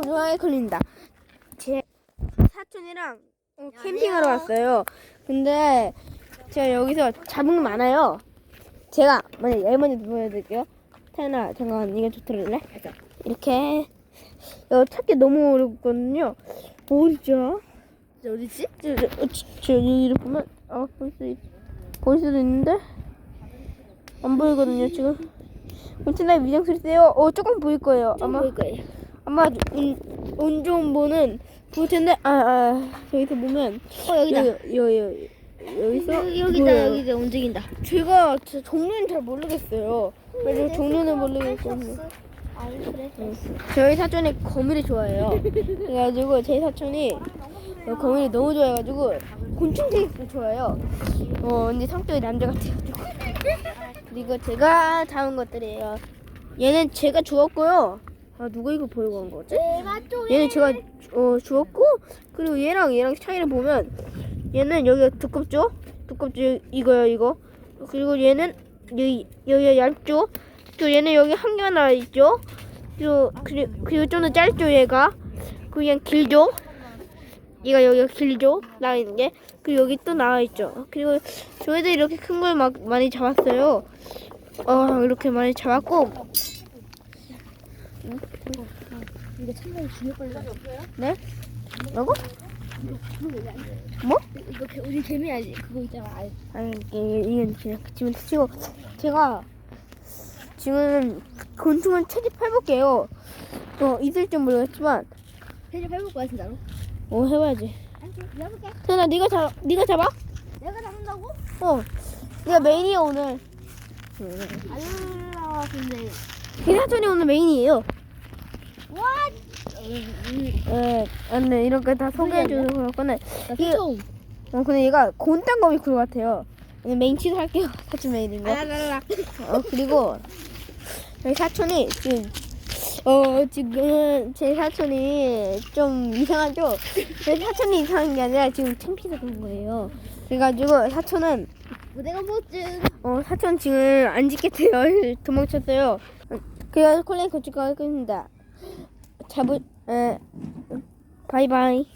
건조하게 걸린다. 제 사촌이랑 어, 캠핑하러 왔어요. 근데 제가 여기서 잡은 게 많아요. 제가 먼저 얘 먼저 보여드릴게요. 태연아 잠깐 이거 좀 들을래? 이렇게 이거 찾기 너무 어렵거든요. 어디죠? 어디지? 저, 저, 저, 저 여기를 보면 아 보일 수 있, 보일 수도 있는데 안 보이거든요 지금. 엄청나게 미장 소리 세요. 어 조금 보일 거예요. 아마 보일 거예요. 아마 운, 운 좋은 분은 보일 텐데 아, 아 저기서 보면 어 여기다. 여기 여기 여기 여기서 여기, 여기다 보여요. 여기다 움직인다. 제가 제 종류는 잘 모르겠어요. 그래서 종류는 모르겠거든요. 저희 사촌이 거미를 좋아해요. 그래가지고 제 사촌이 어, 거미를 너무 좋아해가지고 곤충 테이프 좋아해요. 어 근데 성격이 남자 같아가지고 그리고 제가 잡은 것들이에요. 얘는 제가 주웠고요. 아 누가 이거 보려고 한 거지? 얘는 제가 어 주웠고 그리고 얘랑 얘랑 차이를 보면 얘는 여기가 두껍죠? 두껍죠 이거요 이거. 그리고 얘는 여기 여기가 얇죠? 또 얘는 여기 한 개만 나와 있죠? 그리고 그리고, 그리고 좀 더 짧죠 얘가. 그리고 얘는 길죠? 얘가 여기가 길죠? 나와 있는 게. 그리고 여기 또 나와 있죠. 그리고 저희도 이렇게 큰 걸 막 많이 잡았어요. 어 이렇게 많이 잡았고 이거 참고로 중요 걸려. 네? 뭐고? 뭐? 이거 개- 우리 개미 알지? 그거 있잖아. 알. 아니 이게 이건 그냥 지금 치고 제가 지금 곤충을 채집해볼게요. 어 있을지 모르겠지만 대접 해볼 거야 진짜로? 어 해봐야지. 내가 해볼게. 태연아 네가 잡 네가 잡아? 내가 잡는다고? 어. 네가 메인이야 오늘. 알라 근데. 이 사촌이 오늘 메인이에요. 와. 예, 안돼 이렇게 다 소개해주는 그렇거는 나 이게- 처음. 어 근데 얘가 곤땅거미 굴 같아요. 그냥 메인 치즈 할게요. 사촌 메인인 거. 알라라라. 어 그리고 저희 사촌이 지금 어 지금 제 사촌이 좀 이상하죠? 제 사촌이 이상한 게 아니라 지금 창피해서 그런 거예요. 그래가지고 사촌은 내가 뭐지? 어 사촌 지금 안 짓겠대요. 도망쳤어요. 그래서 콜레이 건축가 끝입니다. 잡을 에 바이바이.